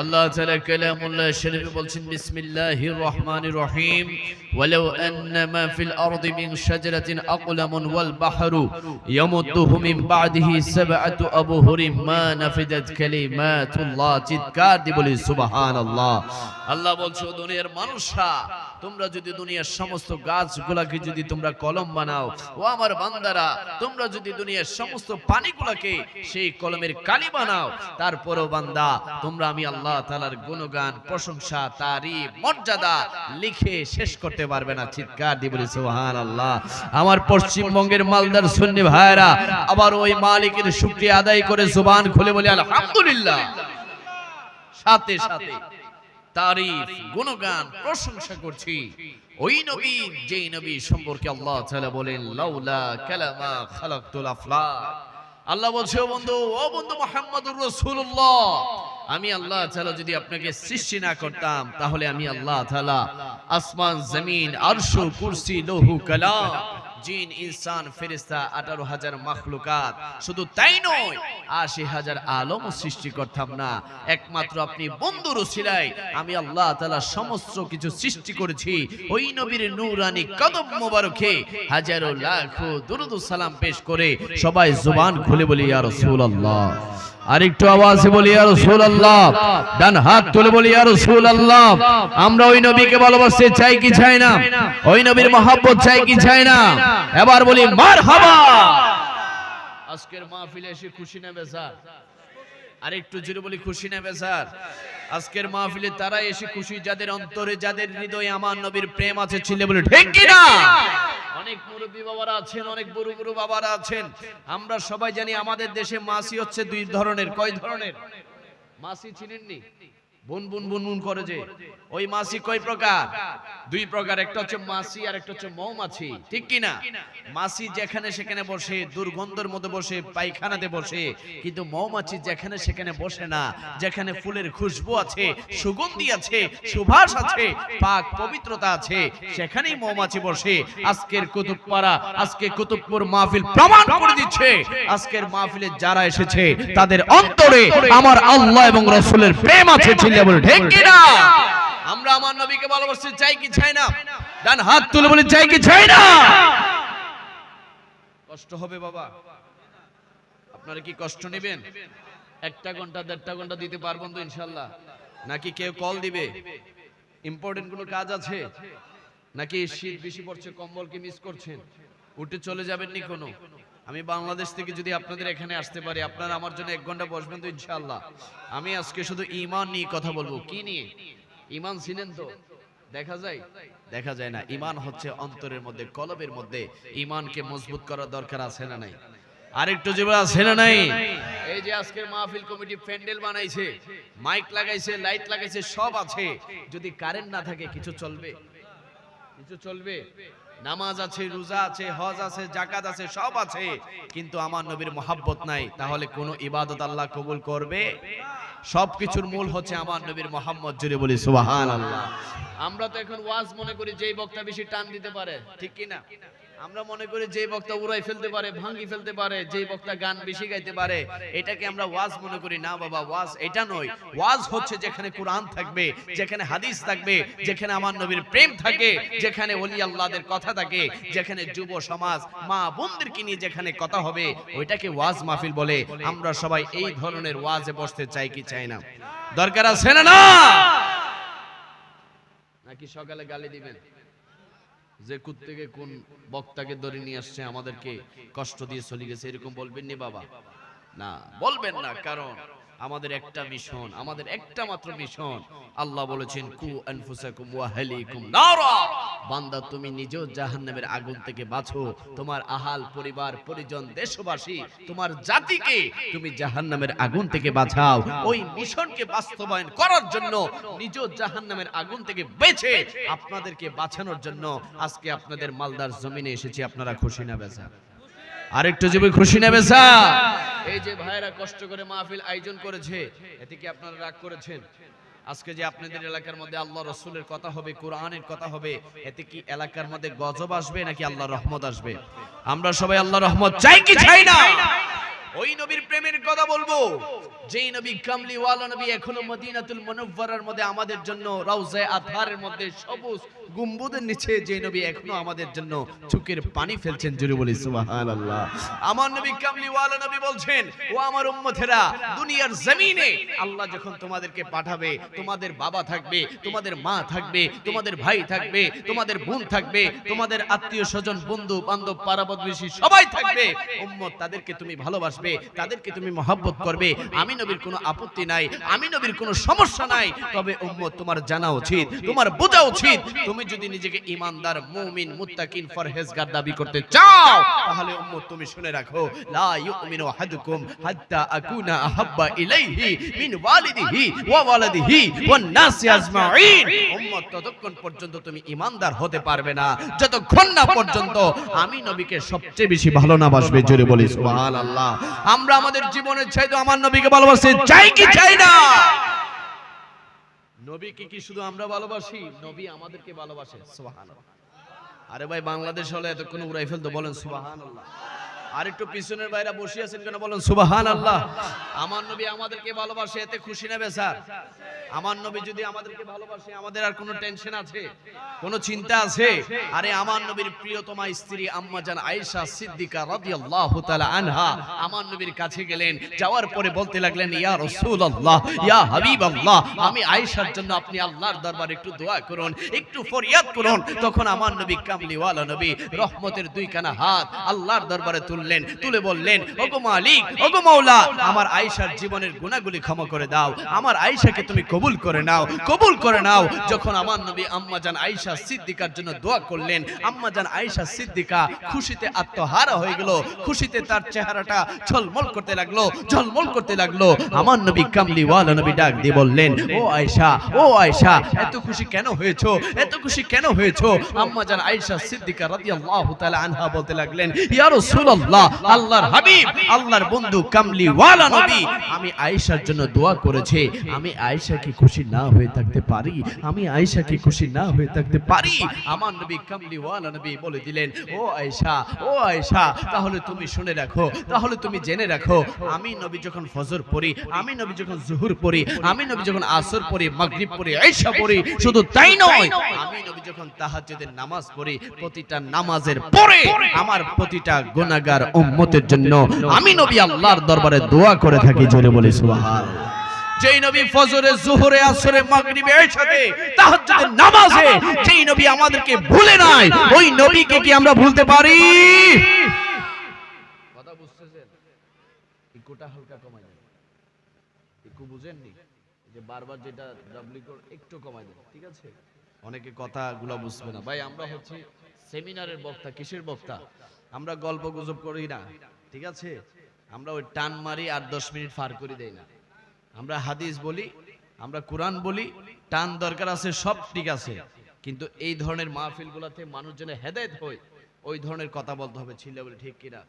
আল্লাহ তাআলা কালামুল্লাহ শরীফ বলছেন, বিসমিল্লাহির রহমানির রহিম। ওয়ালাউ আন্না মা ফিল আরদি মিন শাজারাতিন আকলামুন ওয়াল বাহরু ইয়ামুদ্দুহু মিন বাদিহি সাবআতু আবহুরিম মা নাফিদাত কালিমাতুল্লাহ। চিৎকার দিয়ে বলি, সুবহানাল্লাহ। আল্লাহ বলছো দুনিয়ার মানুষরা, তোমরা যদি দুনিয়ার সমস্ত গাছগুলাকে যদি তোমরা কলম বানাও, ও আমার বান্দারা, তোমরা যদি দুনিয়ার সমস্ত পানিগুলাকে সেই কলমের কালি বানাও, তারপরও বান্দা, তোমরা আমি আল্লাহ তাআলার গুণগান, প্রশংসা, তারিফ, মর্যাদা লিখে শেষ করতে পারবে না। চিৎকার দিয়ে বলি, সুবহানাল্লাহ। আমার পশ্চিমবঙ্গের মালদার সুন্নি ভাইরা আবার ওই মালিকের শুকরিয়া আদায় করে জুবান খুলে বলি, আলহামদুলিল্লাহ। সাথে সাথে তারিফ, গুণগান, প্রশংসা করছি। ওই নবী, যেই নবী সম্পর্কে আল্লাহ তাআলা বলেন, লাউলা কালামা খালাকতুল আফলাক। আল্লাহ বলছে, ও বন্ধু ও বন্ধু মুহাম্মদুর রাসূলুল্লাহ আমি আল্লাহ তাআলা যদি আপনাকে সৃষ্টি না করতাম, তাহলে আমি আল্লাহ তাআলা আসমান, জমিন, আরশ, কুরসি, লৌহ, কালাম, জিন, ইনসান ফেরেস্তা আঠারো হাজার মাখলুকাত, শুধু তাই নয়, আশি হাজার আলম সৃষ্টি করতাম না। একমাত্র আপনি বন্ধুর ছিলাই আমি আল্লাহ তালা সমস্ত কিছু সৃষ্টি করেছি। ওই নবীর নূরানি কদম মোবারকে হাজারো লাখো দুরুদ সালাম পেশ করে সবাই জুবান খুলে বলি, ইয়া রাসূলুল্লাহ। আরেকটু আওয়াজে বলি, ইয়া রাসূলুল্লাহ। ডান হাত তুলে বলি, ইয়া রাসূলুল্লাহ। আমরা ওই নবীকে ভালোবাসতে চাই কি চাই না? ওই নবীর মহব্বত চাই কি চাই না? এবার বলি, মারহাবা! আজকের মাহফিলে এসে খুশি নেবে স্যার আর একটু জোরে বলি, খুশি নেবে স্যার আজকের মাহফিলে তারা এসে খুশি, যাদের অন্তরে, যাদের হৃদয়ে আমার নবীর প্রেম আছে, ছিলে বলে, ঠিক কি না? অনেক মুরব্বী বাবারা আছেন, অনেক বড় বড় বাবারা আছেন। আমরা সবাই জানি আমাদের দেশে মাসি হচ্ছে দুই ধরনের। কয় ধরনের? মাসি চিনেননি? বুন বুন বুন বুন করে যে, ওই মাসি কয় প্রকার? দুই প্রকার, একটা হচ্ছে মাসি আর একটা হচ্ছে মৌমাছি। ঠিক কি না মাসি যেখানে সেখানে বসে, দুর্গন্ধের মধ্যে বসে, পায়খানাতে বসে, কিন্তু মৌমাছি যেখানে সেখানে বসে না, যেখানে ফুলের খুশবু আছে, সুগন্ধি আছে সুবাস আছে, পাক পবিত্রতা আছে, সেখানেই মৌমাছি বসে। আজকের কুতুবপাড়া, আজকে কুতুবপুর মাহফিল প্রমাণ করে দিচ্ছে। আজকের মাহফিলে যারা এসেছে, তাদের অন্তরে আমার আল্লাহ এবং রসুলের প্রেম আছে বলে ঠিক কি না আমরা আমার নবীকে ভালোবাসতে চাই কি চাই না? ডান হাত তুলে বলে চাই কি চাই না? কষ্ট হবে বাবা। আপনারা কি কষ্ট নেবেন? একটা ঘণ্টা দেড়টা ঘণ্টা দিতে পারবেন তো ইনশাল্লাহ। নাকি কেউ কল দিবে? ইম্পর্টেন্ট কোনো কাজ আছে? নাকি শীত বেশি পড়ছে কম্বল কি মিস করছেন? উঠে চলে যাবেন নি কোনো? আমি বাংলাদেশ থেকে যদি আপনাদের এখানে আসতে পারি, আপনারা আমার জন্য এক ঘণ্টা বসবেন তো ইনশাআল্লাহ। আমি আজকে শুধু ইমান নিয়ে কথা বলব। কি নিয়ে? ইমান চিনেন তো? দেখা যায়? দেখা যায় না। ইমান হচ্ছে অন্তরের মধ্যে, কলবের মধ্যে। ইমানকে মজবুত করার দরকার আছে না নাই? আরেকটু জীবন আছে না নাই? এই যে আজকের মাহফিল কমিটি প্যান্ডেল বানাইছে, মাইক লাগাইছে, লাইট লাগাইছে, সব আছে। যদি কারেন্ট না থাকে, কিছু চলবে? কিছু চলবে? নামাজ আছে, রোজা আছে, হজ আছে জাকাত আছে, সব আছে। কিন্তু আমার নবীর মহাব্বত নাই। তাহলে কোন ইবাদত আল্লাহ কবুল করবে? সবকিছুর মূল হচ্ছে আমার নবীর মোহাম্মদ জুড়ে বলি সুবাহান আল্লাহ আমরা তো এখন ওয়াজ মনে করি যে বক্তা বেশি টান দিতে পারে। ঠিক কি না আমরা মনে করি যেই বক্তা উড়াই ফেলতে পারে, ভাঙ্গি ফেলতে পারে যেই বক্তা গান বেশি গাইতে পারে, এটাকে আমরা ওয়াজ মনে করি। না বাবা, ওয়াজ এটা নয়। ওয়াজ হচ্ছে যেখানে কোরআন থাকবে, যেখানে হাদিস থাকবে, যেখানে আমার নবীর প্রেম থাকে, যেখানে ওলি আল্লাহদের কথা থাকে, যেখানে যুব সমাজ, মা বোনদেরকে নিয়ে যেখানে কথা হবে, ওইটাকে ওয়াজ মাহফিল বলে। আমরা সবাই এই ধরনের ওয়াজে বসতে চাই কি চাই না। দরকার আছে না? নাকি সকালে গালি দিবেন? যে থেকে কোন বক্তাকে ধরে নিয়ে আসছে, আমাদেরকে কষ্ট দিয়ে চলে গেছে, এরকম বলবেন নি বাবা? না, বলবেন না, কারণ আমাদের একটা মিশন, আমাদের একটা মাত্র মিশন। আল্লাহ বলেছেন কু আনফুসাকুম ওয়া নারা। বান্দা, তুমি নিজেও জাহান্নামের আগুন থেকে বাঁচো। তোমার আহাল পরিবার, পরিজন, দেশবাসী, তোমার জাতিকে তুমি জাহান্নামের আগুন থেকে বাঁচাও। ওই মিশনকে বাস্তবায়ন করার জন্য নিজেও জাহান্নামের আগুন থেকে বেঁচে আপনাদেরকে বাঁচানোর জন্য আজকে আপনাদের মালদার জমিনে এসেছি। আপনারা খুশি না বেচা? আরেকটু জীবী খুশি নেবে স্যার এই যে ভাইরা কষ্ট করে মাহফিল আয়োজন করেছে, এতে কি আপনারা রাগ করেছেন? আজকে যে আপনাদের এলাকার মধ্যে আল্লাহ রসুলের কথা হবে, কোরআনের কথা হবে, এতে কি এলাকার মধ্যে গজব আসবে নাকি আল্লাহ রহমত আসবে? আমরা সবাই আল্লাহ রহমত চাই কি চাই না? ওই নবীর প্রেমের কথা বলব। যেই নবী কামলি ওয়ালা নবী এখনও মদিনাতুল মুনাওয়ারার মধ্যে আমাদের জন্য, রওজায়ে আতহারের মধ্যে সবুজ গুম্বুদের নিচে যে নবী এখনও আমাদের জন্য চোখের পানি ফেলছেন জুড়ে বলি, সুবহানাল্লাহ। আমার নবী কামলি ওয়ালা নবী বলছেন, ও আমার উম্মতেরা, দুনিয়ার জমিনে আল্লাহ যখন তোমাদেরকে পাঠাবে, তোমাদের বাবা থাকবে, তোমাদের মা থাকবে, তোমাদের ভাই থাকবে, তোমাদের বোন থাকবে, তোমাদের আত্মীয় স্বজন বন্ধু বান্ধব পাড়া প্রতিবেশী সবাই থাকবে, উম্মত তাদেরকে তুমি ভালোবাসবে। তাদেরকে তুমি মহব্বত করবে। আমি নবীর কোনো আপত্তি নাই, আমি নবীর কোনো সমস্যা নাই। তবে উম্মত, তোমার জানা উচিত, তোমার বোঝা উচিত। তুমি যদি নিজেকে ইমানদার মুমিন, মুত্তাকিন, ফরহেজগার দাবি করতে চাও, তাহলে উম্মত, তুমি শুনে রাখো, লা ইউমিনু আহাদুকুম হাত্তা আকুনা আহাব্বা ইলাইহি মিন ওয়ালিদিহি ওয়া ওয়ালাদিহি ওয়ান নাসি আজমাইন উম্মত, ততক্ষণ পর্যন্ত তুমি ইমানদার হতে পারবে না। যতক্ষণ না পর্যন্ত আমি নবীকে সবচেয়ে বেশি ভালো না বাসবে, জোরে বলি, সুবহানাল্লাহ। আমরা আমাদের জীবনের চাইতে আমার নবীকে ভালোবাসি। চাই কি চাই না? নবীকে কি শুধু আমরা ভালোবাসি? নবী আমাদেরকে ভালোবাসে। সুবহানাল্লাহ। আরে ভাই, বাংলাদেশ হলে এতক্ষণ উড়াই ফেলতো, বলেন সুবহানাল্লাহ। আর একটু পিছনের বাইরে বসে আছেন কেন বলেন সুবাহান আল্লাহ আমার নবী আমাদেরকে ভালোবাসে, এতে খুশি নেবে, স্যার। আমার নবী যদি আমাদেরকে ভালোবাসে, আমাদের আর কোনো টেনশন আছে? কোনো চিন্তা আছে? আরে, আমার নবীর প্রিয়তমা স্ত্রী আম্মা জান আয়েশা সিদ্দিকা রাদিয়াল্লাহু তাআলা আনহা আমার নবীর কাছে গেলেন, যাওয়ার পরে বলতে লাগলেন, ইয়া রাসূলুল্লাহ, ইয়া হাবিবাল্লাহ, আমি আয়েশার জন্য আপনি আল্লাহর দরবারে একটু দোয়া করুন, একটু ফরিয়াদ করুন। তখন আমার নবী কামলিওয়ালা নবী, রহমতের দুই কানা হাত আল্লাহর দরবারে তুললেন তুলে বললেন, ওগো মালিক, ওগো মাওলা, আমার আয়েশার জীবনের গুনাহগুলি ক্ষমা করে দাও। আমার আয়েশাকে তুমি কবুল করে নাও, কবুল করে নাও। যখন আমার নবী আম্মা জান আয়েশা সিদ্দিকার জন্য দোয়া করলেন, আম্মা জান আয়েশা সিদ্দিকা খুশিতে আত্মহারা হয়ে গেল, খুশিতে তার চেহারাটা ঝলমল করতে লাগল, ঝলমল করতে লাগল। আমার নবী কামলি ওয়ালা নবী ডাক দিয়ে বললেন, ও আয়েশা ও আয়েশা, এত খুশি কেন হয়েছো? এত খুশি কেন হয়েছো? আম্মা জান আয়েশা সিদ্দিকা রাদিয়াল্লাহু তাআলা আনহা বলতে লাগলেন, ইয়া রাসূলুল্লাহ আল্লাহর হাবিব, আল্লাহর বন্ধু কামলি ওয়ালা নবী। আমি আয়েশার জন্য দোয়া করেছে। আমি আয়েশা কি খুশি না হয়ে থাকতে পারি? আমি আয়েশা কি খুশি না হয়ে থাকতে পারি? আমার নবী কামলি ওয়ালা নবী বলে দিলেন, ও আয়েশা ও আয়েশা, তাহলে তুমি শুনে রাখো, তাহলে তুমি জেনে রাখো, আমি নবী যখন ফজর পড়ি, আমি নবী যখন জুহুর পড়ি, আমি নবী যখন আসর পড়ি, মাগরিব পড়ি, আয়েশা পড়ি, শুধু তাই নয়, আমি নবী যখন তাহাজ্জুদের নামাজ পড়ি, প্রতিটা নামাজের পরে আমার প্রতিটা গুনাহগার উম্মতের জন্য আমি নবী আল্লাহর দরবারে দোয়া করে থাকি, জোরে বলি সুবহানাল্লাহ। যেই নবী ফজরে, জোহরে, আসরে, মাগরিবে এশাতে তাহাজ্জুদের নামাজে, যেই নবী আমাদেরকে ভুলে নাই, ওই নবীকে কি আমরা ভুলতে পারি? কথা বুঝতেছেন? ইকুটা হালকা কমাই দেন। ইকু বুঝেননি? যে বারবার যেটা ডাবলি একটু কমাই দেন, ঠিক আছে? অনেকে কথাগুলো বুঝবে না। ভাই, আমরা হচ্ছে সেমিনারের বক্তা, কিসের বক্তা? আমরা গল্প গুজব করি না, ঠিক আছে? আমরা ওই টান মারি আর দশ মিনিট ফার করে দেই না। আমরা হাদিস বলি, আমরা কোরআন বলি, টান দরকার আছে, সব ঠিক আছে। কিন্তু এই ধরনের মাহফিলগুলোতে মানুষ যেন হেদায়েত হয়, ওই ধরনের কথা বলতে হবে, ছিল বলে ঠিক কিনা?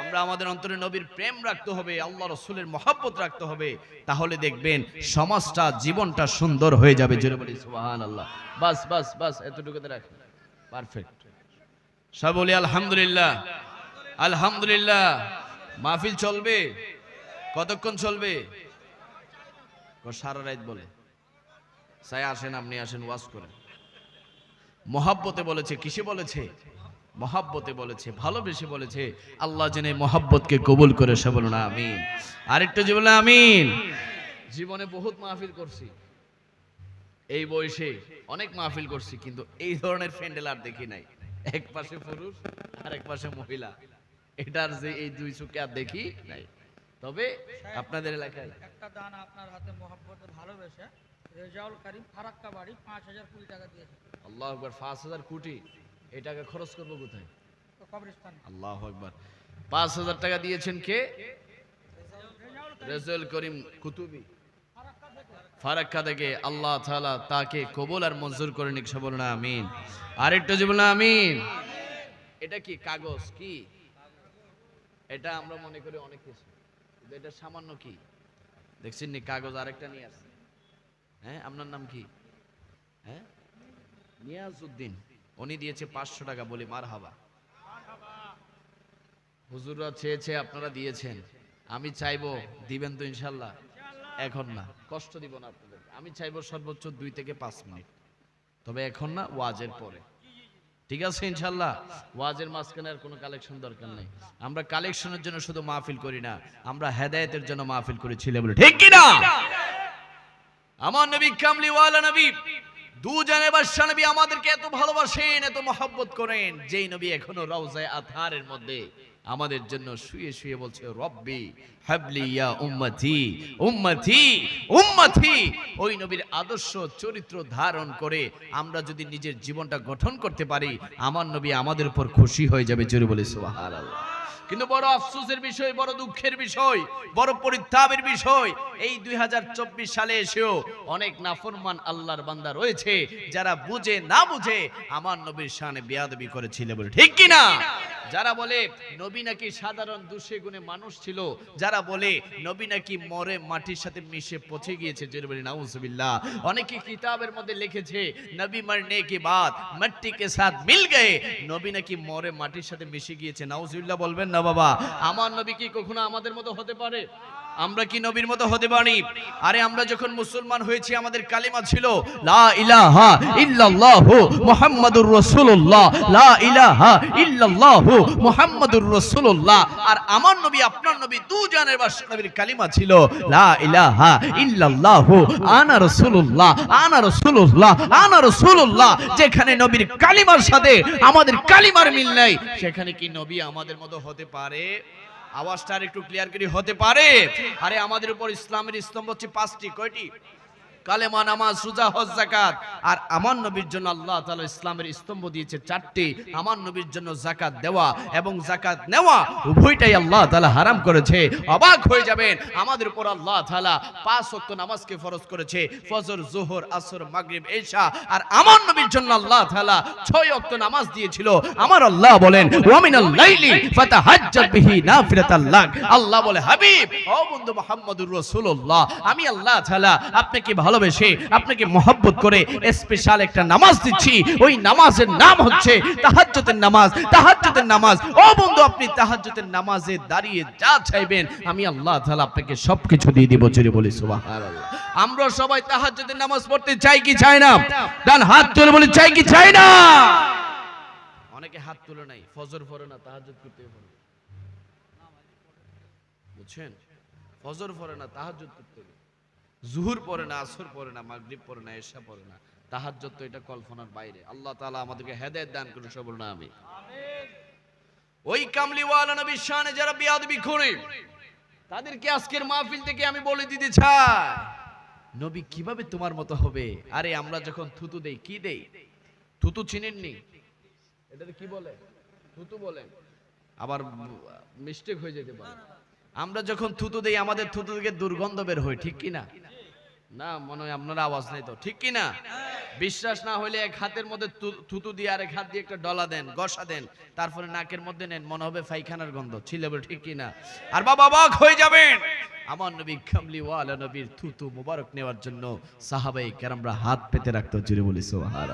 আমরা আমাদের অন্তরে নবীর প্রেম রাখতে হবে, আল্লাহ রসুলের মহাব্বত রাখতে হবে। তাহলে দেখবেন সমাজটা, জীবনটা সুন্দর হয়ে যাবে, জোরে বলি সুবহান আল্লাহ বাস বাস বাস, এতটুকুতে রাখেন পারফেক্ট। সব বলি, আলহামদুলিল্লাহ। আলহামদুলিল্লাহ। মাহফিল চলবে? কতক্ষণ চলবে? সারা রাত বলে। সাই, আসেন, আপনি আসেন, ওয়াজ করেন। মহাব্বতে বলেছে। কিসে বলেছে? মহাব্বতে বলেছে। ভালোবেসে বলেছে। আল্লাহ জেনে মহাব্বতকে কবুল করে সে বলুন, আমিন। আরেকটু যে বলে আমিন। জীবনে বহুত মাহফিল করছি। এই বয়সে অনেক মাহফিল করছি, কিন্তু এই ধরনের প্যান্ডেল আর দেখি নাই। এক পাশে পুরুষ আর এক পাশে মহিলা। এটার যে এই দুই চোখে আর দেখি নাই। তবে আপনাদের এলাকায় একটা দান আপনার হাতে মহাব্বতে ভালোবেসে। রেজাউল করিম ফারাক্কা বাড়ি পাঁচ হাজার কুড়ি টাকা দিয়েছে। আল্লাহ একবার পাঁচ হাজার কোটি। এই টাকা খরচ করব কোথায়? কবরস্থান। আল্লাহ একবার পাঁচ হাজার টাকা দিয়েছেন কে? রেজাউল করিম কুতুবি। ফারাক্কা থেকে আল্লাহ তাআলা তাকে কবুল আর মঞ্জুর করে নিক, সে বলুন আমিন। আরেকটু যে বলুন আমিন। এটা কি কাগজ? কি? এটা আমরা মনে করি অনেক কিছু। কিন্তু এটা সামান্য কি? দেখছেন নি, কাগজ আরেকটা নিয়ে আসছে। হ্যাঁ আপনার নাম কি? হ্যাঁ? নিয়াজউদ্দিন। উনি দিয়েছে পাঁচশো টাকা, বলি মার হাবা হুজুররা চেয়েছে আপনারা দিয়েছেন। আমি চাইব, দিবেন তো ইনশাল্লাহ। এখন না। কষ্ট দিব না আপনাদের আমি চাইব সর্বোচ্চ দুই থেকে পাঁচ মিনিট তবে এখন না, ওয়াজের পরে। ঠিক আছে ইনশাল্লাহ ওয়াজের মাঝখানে আর কোনো কালেকশন দরকার নেই। আমরা কালেকশনের জন্য শুধু মাহফিল করি না, আমরা হেদায়েতের জন্য মাহফিল করি ছিলে বলে। ঠিক কি না আমার নবী কামলি ওয়ালা নবী, দুজনে বাদশা নবী আমাদেরকে এত ভালোবাসেন, এত মহব্বত করেন, যেই নবী এখনও রওজায় আথারের মধ্যে। আমাদের জন্য শুয়ে শুয়ে বলছে, রব্বি হাবলি ইয়া উম্মতি উম্মতি উম্মতি। ওই নবীর আদর্শ চরিত্র ধারণ করে আমরা যদি নিজের জীবনটা গঠন করতে পারি, আমার নবী আমাদের উপর খুশি হয়ে যাবে, জোরে বলে সুবহানাল্লাহ। কিন্তু বড় আফসোসের বিষয়, বড় দুঃখের বিষয়, বড় পরিত্যাবের বিষয়, এই দুই হাজার চব্বিশ সালে এসেও অনেক নাফরমান আল্লাহর বান্দা রয়েছে, যারা বুঝে না বুঝে আমার নবীর শানে বেয়াদবি করেছিল বলে। ঠিক কি না যারা বলে নবী নাকি সাধারণ দুশে গুণে মানুষ ছিল, যারা বলে নবী নাকি মরে মাটির সাথে মিশে পচে গিয়েছে জেরবরি নাউজবিল্লা অনেকে কিতাবের মধ্যে লিখেছে, নবী মরনে কি বাদ মাটি কে সাথ মিল গয়ে, নবী নাকি মরে মাটির সাথে মিশে গিয়েছে নাউজবিল্লা বলবেন না বাবা। আমার নবী কি কখনো আমাদের মতো হতে পারে? আমরা কি নবীর মতো হতে পারি? আরে আমরা যখন মুসলমান হয়েছি, আমাদের কালিমা ছিল, লা ইলাহা ইল্লাল্লাহু মুহাম্মাদুর রাসূলুল্লাহ, লা ইলাহা ইল্লাল্লাহু মুহাম্মাদুর রাসূলুল্লাহ। আর আমার নবী, আপনার নবী, দুজনের নবীর কালিমা ছিল, লা ইলাহা ইল্লাল্লাহু, আনা রাসূলুল্লাহ আনা রাসূলুল্লাহ আনা রাসূলুল্লাহ। যেখানে নবীর কালিমার সাথে আমাদের কালিমার মিল নাই, সেখানে কি নবী আমাদের মতো হতে পারে? আওয়াজটা আর একটু ক্লিয়ার করি, হতে পারে? আরে আমাদের উপর ইসলামের স্তম্ভ হচ্ছে পাঁচটি, কয়টি? কালেমা, নামাজ সুজা হজ জাকাত আর আমার নবীর জন্য আল্লাহ তাআলা ইসলামের স্তম্ভ দিয়েছে চারটি। আমার নবীর জন্য জাকাত দেওয়া এবং জাকাত নেওয়া উভয়টাই আল্লাহ তাআলা হারাম করেছে। অবাক হয়ে যাবেন, আমাদের উপর আল্লাহ তাআলা পাঁচ ওয়াক্ত নামাজকে ফরজ করেছে। ফজর, জোহর, আসর, মাগরিব, এশা। আর আমার নবীর জন্য আল্লাহ তাআলা ছয় ওয়াক্ত নামাজ দিয়েছিল। আমার আল্লাহ বলেন ওয়ামিনাল লাইলি ফাতাহাজ্জাত বিহি নাফিলাতাল লাক আল্লাহ বলে, হাবিব, ও বন্ধু মুহাম্মদুর রাসূলুল্লাহ, আমি আল্লাহ তাআলা আপনাকে ভালোবেসে আপনাকে মহব্বত করে স্পেশাল একটা নামাজ দিচ্ছি। ওই নামাজের নাম হচ্ছে তাহাজ্জুদের নামাজ তাহাজ্জুদের নামাজ। ও বন্ধু, আপনি তাহাজ্জুদের নামাজে দাঁড়িয়ে যা চাইবেন, আমি আল্লাহ তাআলা আপনাকে সবকিছু দিয়ে দিব, জোরে বলি সুবহানাল্লাহ। আমরা সবাই তাহাজ্জুদের নামাজ পড়তে চাই কি চাই না? ডান হাত তুলে বলি, চাই কি চাই না? অনেকে হাত তুলে নাই, ফজর পড়ে না, তাহাজ্জুদ করতে পারে বুঝছেন? ফজর পড়ে না, তাহাজ্জুদ করতে হবে। জুহুর পড়ে না, আসর পড়ে না, মাগরিব পড়ে না, এশা পড়ে না। তাহাজ্জুদ তো এটা কল্পনার বাইরে। আল্লাহ তাআলা আমাদেরকে হেদায়েত দান করুন, সবল না আমি ওই কামলিওয়ালা নবীর শানে যারা বিয়াদবি করে, তাদেরকে আজকের মাহফিল থেকে আমি বলে দিতে চাই, নবী কীভাবে তোমার মতো হবে? আরে আমরা যখন থুতু দেই, কি দেই? থুতু চিনেননি? এটাতে কি বলে? থুতু বলে। আবার মিস্টেক হয়ে যেতে পারে। আমরা যখন থুতু দেই, আমাদের থুতু থেকে দুর্গন্ধ বের হয়, ঠিক কি না না, মনে হয় আপনার আওয়াজ নেই তো। ঠিক কি না বিশ্বাস না হলে এক হাতের মধ্যে থুতু দিয়ে আর এক হাত দিয়ে একটা ডলা দেন গসা দেন, তারপরে নাকের মধ্যে নেন, মনে হবে ফাইখানার গন্ধ। ছিলে বলে ঠিক কি না আর বাবা অবাক হয়ে যাবেন। আমার নবী খামলি ওয়ালা নবীর থুতু মোবারক নেওয়ার জন্য সাহাবাই কেরামরা হাত পেতে রাখতো জুড়ে বলি সোহার